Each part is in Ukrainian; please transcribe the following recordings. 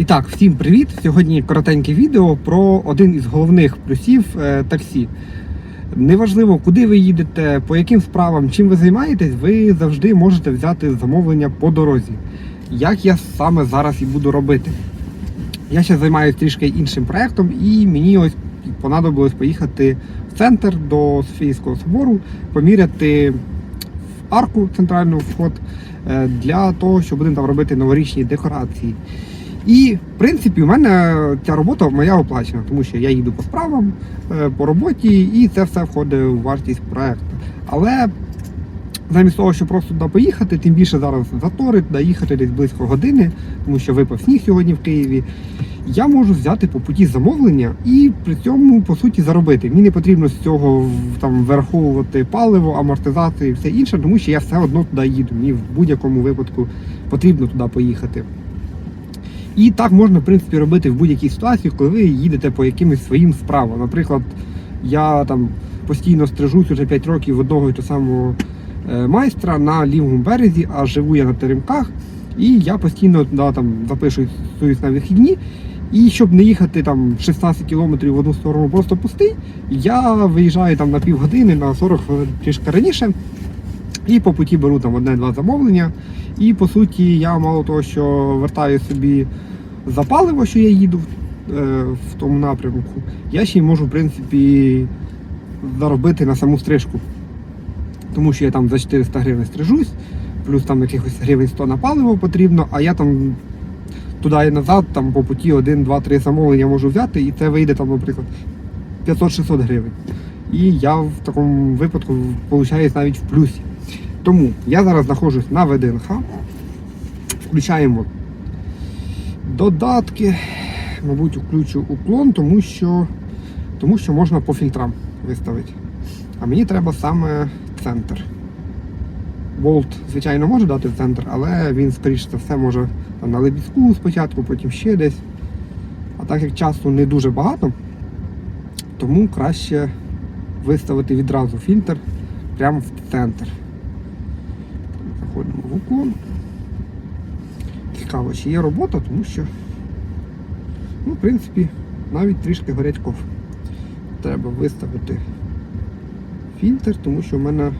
І так, всім привіт! Сьогодні коротеньке відео про один із головних плюсів е, таксі. Неважливо, куди ви їдете, по яким справам, чим ви займаєтесь, ви завжди можете взяти замовлення по дорозі. Як я саме зараз і буду робити. Я ще займаюся трішки іншим проєктом, і мені ось понадобилось поїхати в центр до Софійського собору, поміряти в арку центральну вход е, для того, щоб будемо там робити новорічні декорації. І в принципі, у мене ця робота моя оплачена, тому що я їду по справам, е, по роботі, і це все входить у вартість проекту. Але замість того, щоб просто туди поїхати, тим більше зараз затори, туди їхати десь близько години, тому що випав сніг сьогодні в Києві. Я можу взяти по путі замовлення і при цьому по суті заробити. Мені не потрібно з цього в- там вираховувати паливо, амортизацію і все інше, тому що я все одно туди їду. Мені в будь-якому випадку потрібно туди поїхати. І так можна, в принципі, робити в будь-якій ситуації, коли ви їдете по якимось своїм справам. Наприклад, я там постійно стрижусь уже 5 років одного і того самого е, майстра на лівому березі, а живу я на теремках, і я постійно туди там запишуюсь на вихідні. І щоб не їхати там 16 кілометрів в одну сторону просто пустий, я виїжджаю там на півгодини, на 40 хвилин трішки раніше. І по путі беру там одне-два замовлення. І по суті, я мало того, що вертаю собі за паливо, що я їду е, в тому напрямку, я ще й можу, в принципі, заробити на саму стрижку. Тому що я там за 400 гривень стрижусь, плюс там якихось гривень 100 на паливо потрібно, а я там туди і назад, там по путі 1, 2, 3 замовлення можу взяти, і це вийде там, наприклад, 500-600 гривень. І я в такому випадку виходить навіть в плюсі. Тому я зараз знаходжусь на ВДНХ. Включаємо додатки. Мабуть, включу уклон, тому що, тому що можна по фільтрам виставити. А мені треба саме центр. Болт, звичайно, може дати в центр, але він, скоріш за все, може на лебідську спочатку, потім ще десь. А так як часу не дуже багато, тому краще виставити відразу фільтр прямо в центр. Заходимо в уклон. Цікаво, чи є робота, тому що, ну, в принципі, навіть трішки горять кофе. Треба виставити фільтр, тому що в мене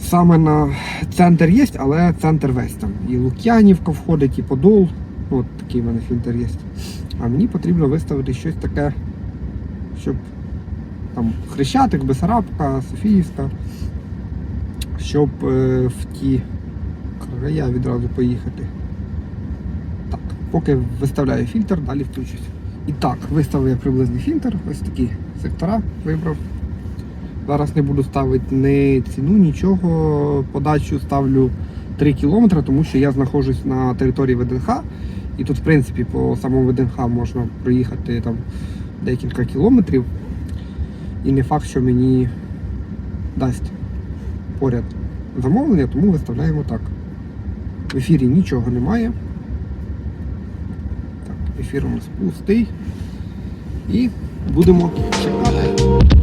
саме на центр є, але центр весь там. І Лук'янівка входить, і Подол. От такий в мене фільтр є. А мені потрібно виставити щось таке, щоб там Хрещатик, Бесарабка, Софіївська, щоб е, в ті края відразу поїхати. Так, поки виставляю фільтр, далі включусь. І так, виставив я приблизний фільтр, ось такі сектора вибрав. Зараз не буду ставити ні ціну, нічого. Подачу ставлю 3 км, тому що я знаходжусь на території ВДНХ. І тут, в принципі, по самому ВДНХ можна проїхати там декілька кілометрів. І не факт, що мені дасть поряд замовлення, тому виставляємо так. В ефірі нічого немає. Так, ефір у нас пустий. І будемо чекати.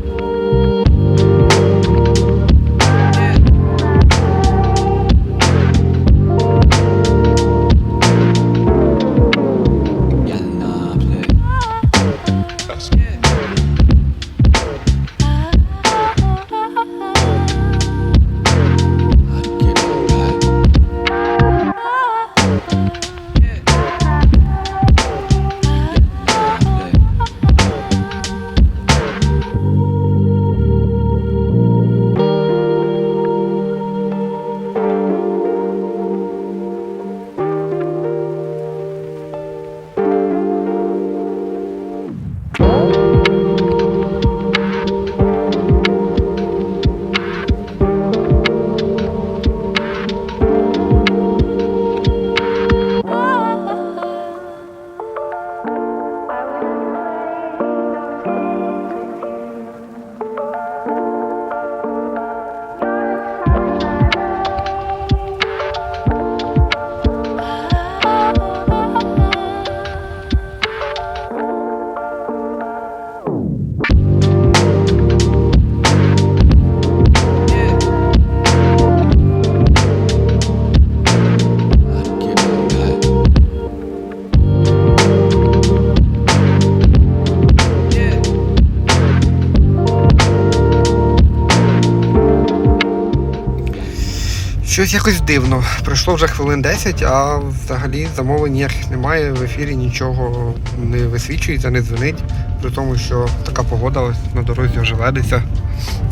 Щось якось дивно. Пройшло вже хвилин 10, а взагалі замовлень ніяких немає. В ефірі нічого не висвічується, не дзвонить. При тому, що така погода ось на дорозі вже ведеться,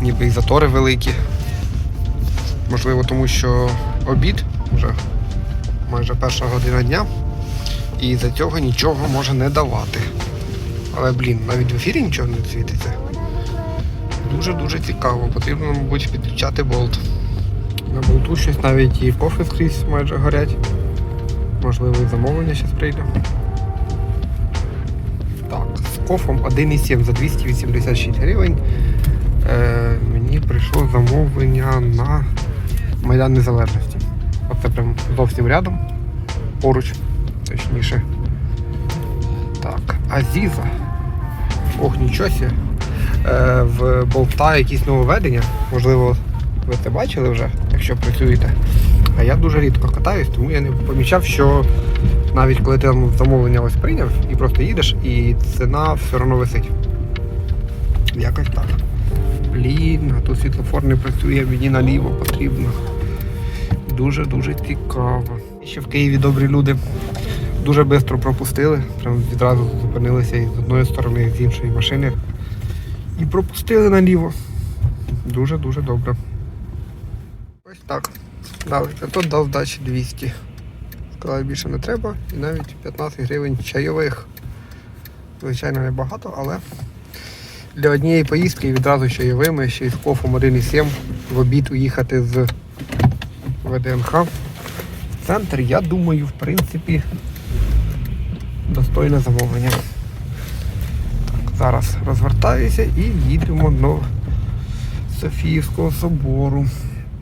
ніби і затори великі. Можливо, тому що обід вже майже перша година дня, і за цього нічого може не давати. Але блін, навіть в ефірі нічого не світиться. Дуже-дуже цікаво. Потрібно, мабуть, підключати болт. На болту щось навіть і кофи скрізь майже горять. Можливо, і замовлення зараз прийде. Так, з кофом 1,7 за 286 гривень. Е, мені прийшло замовлення на Майдан Незалежності. Оце прям зовсім рядом. Поруч, точніше. Так, Азіза. Ох, нічого сі. Е, в болта якісь нововведення. Можливо, ви це бачили вже, якщо працюєте. А я дуже рідко катаюсь, тому я не помічав, що навіть коли ти замовлення ось прийняв і просто їдеш, і ціна все одно висить. Якось так. Блін, а тут світлофор не працює, мені наліво потрібно. Дуже-дуже цікаво. І Ще в Києві добрі люди дуже швидко пропустили. Прям відразу зупинилися з одної сторони, і з іншої машини. І пропустили наліво. Дуже-дуже добре. Так. Дали 500, дав здачі 200. Сказали, більше не треба. І навіть 15 гривень чайових. Звичайно, не багато, але для однієї поїздки відразу чайовими, ще й з кофом 1,7 в обід уїхати з ВДНХ. В центр, я думаю, в принципі, достойне замовлення. Так, зараз розвертаюся і їдемо до Софіївського собору.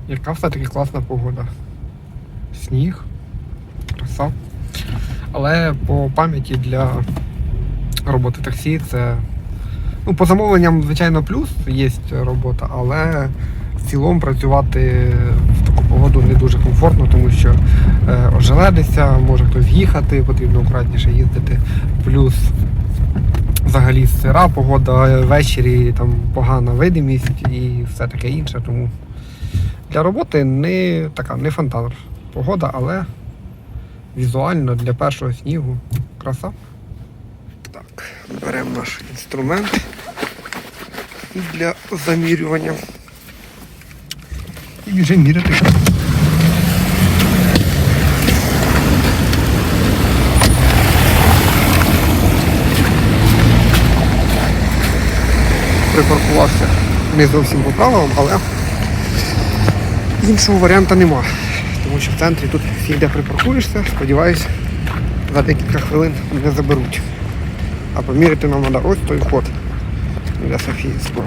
Яка все-таки класна погода. Сніг, краса. Але по пам'яті для роботи таксі це. Ну, по замовленням, звичайно, плюс є робота, але в цілому працювати в таку погоду не дуже комфортно, тому що е, ожеледиться, може хтось їхати, потрібно акуратніше їздити. Плюс взагалі сира погода, ввечері там погана видимість і все таке інше. Тому для роботи не така, не фонтан погода, але візуально для першого снігу краса. Так, беремо наш інструмент для замірювання. І біжимо міряти. Припаркувався не зовсім по правилам, але іншого варіанта нема. Тому що в центрі тут всі, де припаркуєшся, сподіваюся, за декілька хвилин не заберуть. А поміряти нам треба ось той вход для Софії Так,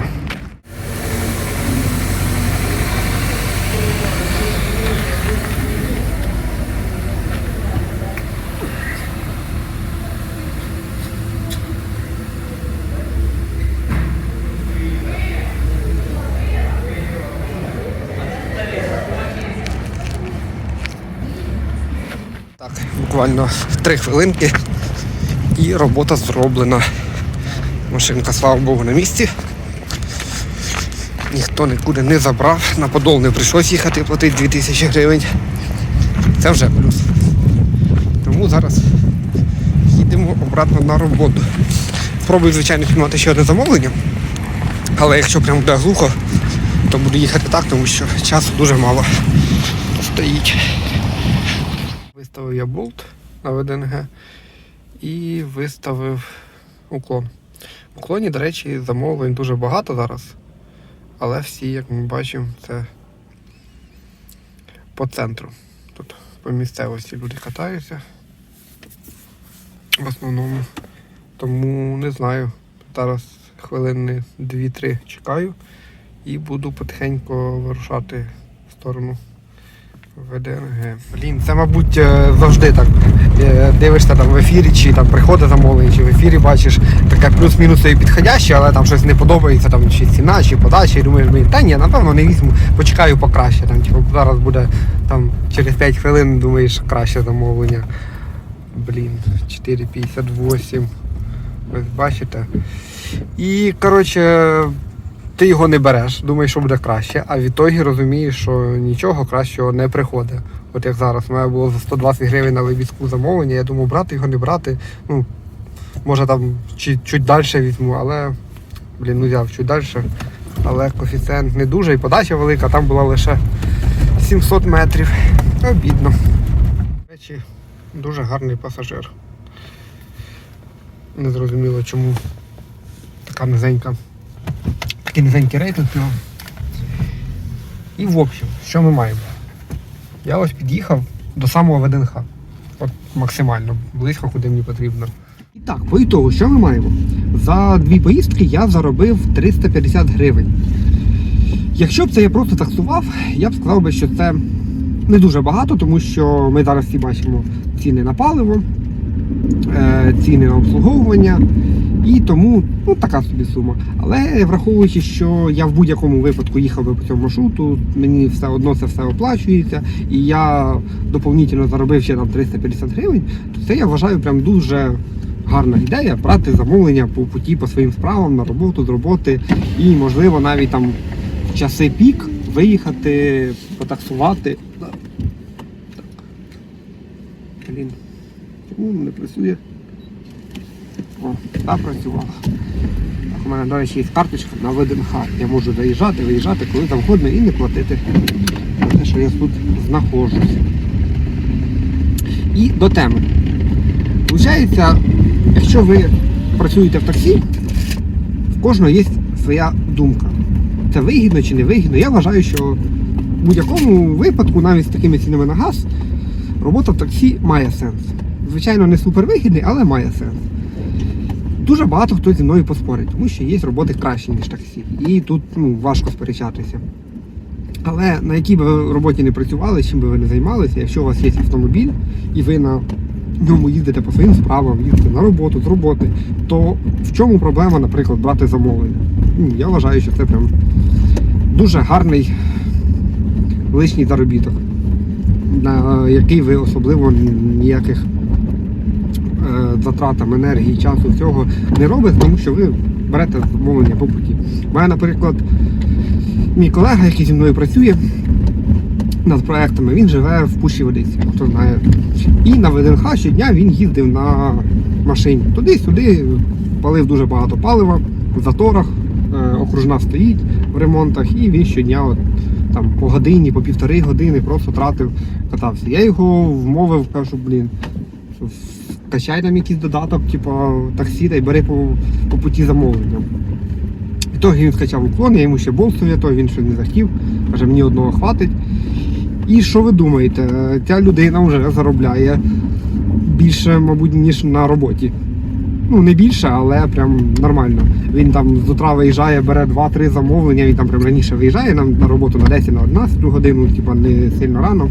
буквально три хвилинки і робота зроблена. Машинка, слава Богу, на місці. Ніхто нікуди не забрав, на подол не прийшлось їхати платити 2000 гривень. Це вже плюс. Тому зараз їдемо обратно на роботу. Спробую, звичайно, знімати ще одне замовлення. Але якщо прям буде глухо, то буду їхати так, тому що часу дуже мало стоїть. Виставив я болт на ВДНГ і виставив уклон. В уклоні, до речі, замовлень дуже багато зараз. Але всі, як ми бачимо, це по центру. Тут по місцевості люди катаються. В основному. Тому не знаю. Зараз хвилини 2-3 чекаю і буду потихеньку вирушати в сторону ВДНГ. Блін, це, мабуть, е, завжди так. Е, Дивишся там в ефірі, чи там приходить замовлення, чи в ефірі бачиш таке плюс-мінус і підходяще, але там щось не подобається, там чи ціна, чи подача, і думаєш, блін, та ні, напевно не візьму, почекаю покраще. Там, типу, зараз буде там через 5 хвилин думаєш краще замовлення. Блін, 4,58. Ось бачите. І коротше, ти його не береш, думаєш, що буде краще, а в ітогі розумієш, що нічого кращого не приходить. От як зараз, у мене було за 120 гривень на вивізку замовлення, я думав, брати його не брати. Ну, може там чуть далі візьму, але блін, ну взяв чуть далі. Але коефіцієнт не дуже і подача велика, там була лише 700 метрів. Обідно. До речі, дуже гарний пасажир. Не зрозуміло чому така низенька. Такий низенький рейтинг його. І в общем, що ми маємо? Я ось під'їхав до самого ВДНХ. От максимально близько, куди мені потрібно. І так, по ітогу, що ми маємо? За дві поїздки я заробив 350 гривень. Якщо б це я просто таксував, я б сказав би, що це не дуже багато, тому що ми зараз всі бачимо ціни на паливо, е, ціни на обслуговування. І тому ну, така собі сума. Але враховуючи, що я в будь-якому випадку їхав би по цьому маршруту, мені все одно це все оплачується, і я доповнительно заробив ще там 350 гривень, то це я вважаю прям дуже гарна ідея брати замовлення по путі по своїм справам на роботу з роботи і, можливо, навіть там в часи пік виїхати, потаксувати. Так. Блін, чому не працює? О, та працювала. Так, у мене, до речі, є карточка на ВДНХ. Я можу заїжджати, виїжджати коли завгодно і не платити за те, що я тут знаходжусь. І до теми. Получається, якщо ви працюєте в таксі, в кожного є своя думка. Це вигідно чи не вигідно. Я вважаю, що в будь-якому випадку, навіть з такими цінами на газ, робота в таксі має сенс. Звичайно, не супервигідний, але має сенс. Дуже багато хто зі мною поспорить, тому що є роботи кращі, ніж таксі. І тут ну, важко сперечатися. Але на якій би ви роботі не працювали, чим би ви не займалися, якщо у вас є автомобіль і ви на ньому їздите по своїм справам, їздите на роботу, з роботи, то в чому проблема, наприклад, брати замовлення? Я вважаю, що це прям дуже гарний лишній заробіток, на який ви особливо ніяких затратам енергії, часу, всього не робите, тому що ви берете замовлення по путі. Мене, наприклад, мій колега, який зі мною працює над проектами, він живе в Пущі Водиці, хто знає. І на ВДНХ щодня він їздив на машині. Туди-сюди палив дуже багато палива в заторах, е, окружна стоїть в ремонтах, і він щодня от, там, по годині, по півтори години просто тратив, катався. Я його вмовив, кажу, блін, качай нам якийсь додаток, типу таксі, та й бери по, по путі замовлення. В ітогі він скачав уклон, я йому ще болт совєтував, він ще не захотів, каже, мені одного хватить. І що ви думаєте? Ця людина вже заробляє більше, мабуть, ніж на роботі. Ну, не більше, але прям нормально. Він там з утра виїжджає, бере 2-3 замовлення, він там прям раніше виїжджає нам на роботу на 10 на 11 годину, типа не сильно рано.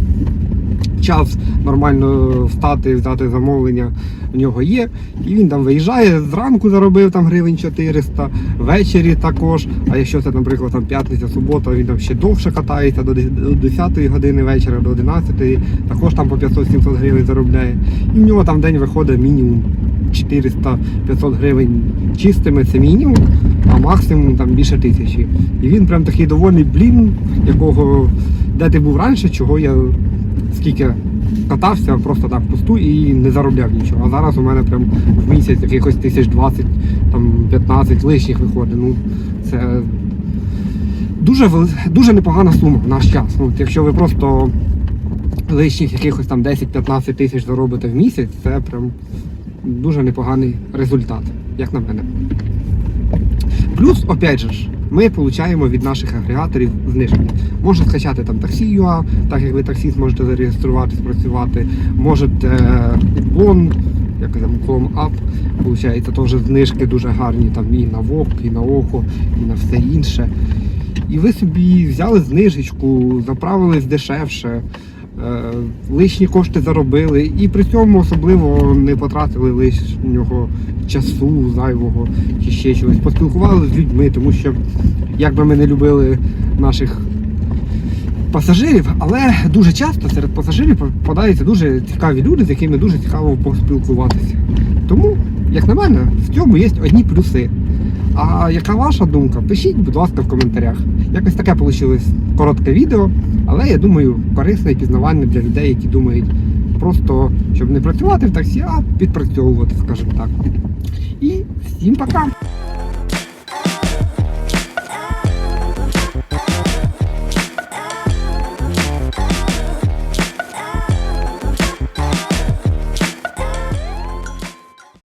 Час нормально встати, взяти замовлення в нього є. І він там виїжджає, зранку заробив там гривень 400, ввечері також. А якщо це, наприклад, там п'ятниця, субота, він там ще довше катається до 10 години вечора, до 11, також там по 500-700 гривень заробляє. І в нього там день виходить мінімум 400-500 гривень чистими, це мінімум, а максимум там більше тисячі. І він прям такий довольний блін, якого де ти був раніше, чого я скільки катався просто так пусту і не заробляв нічого. А зараз у мене прям в місяць якихось тисяч 20, там 15 лишніх виходить. Ну це дуже дуже непогана сума в наш час. Ну, якщо ви просто лишніх якихось там 10-15 тисяч заробите в місяць, це прям дуже непоганий результат, як на мене. Плюс, опять же ми отримуємо від наших агрегаторів знижки. Можна скачати там таксі.ua, так як ви таксі зможете зареєструвати, спрацювати. Можете уклон, як там уклон ап, виходить, теж знижки дуже гарні там і на ВОК, і на ОКО, і на все інше. І ви собі взяли знижечку, заправились дешевше, лишні кошти заробили, і при цьому особливо не потратили лишнього часу зайвого чи ще чогось. Поспілкувалися з людьми, тому що як би ми не любили наших пасажирів, але дуже часто серед пасажирів попадаються дуже цікаві люди, з якими дуже цікаво поспілкуватися. Тому, як на мене, в цьому є одні плюси. А яка ваша думка? Пишіть, будь ласка, в коментарях. Якось таке вийшло коротке відео, але я думаю, корисне і пізнавальне для людей, які думають просто, щоб не працювати в таксі, а підпрацьовувати, скажімо так. І всім пока!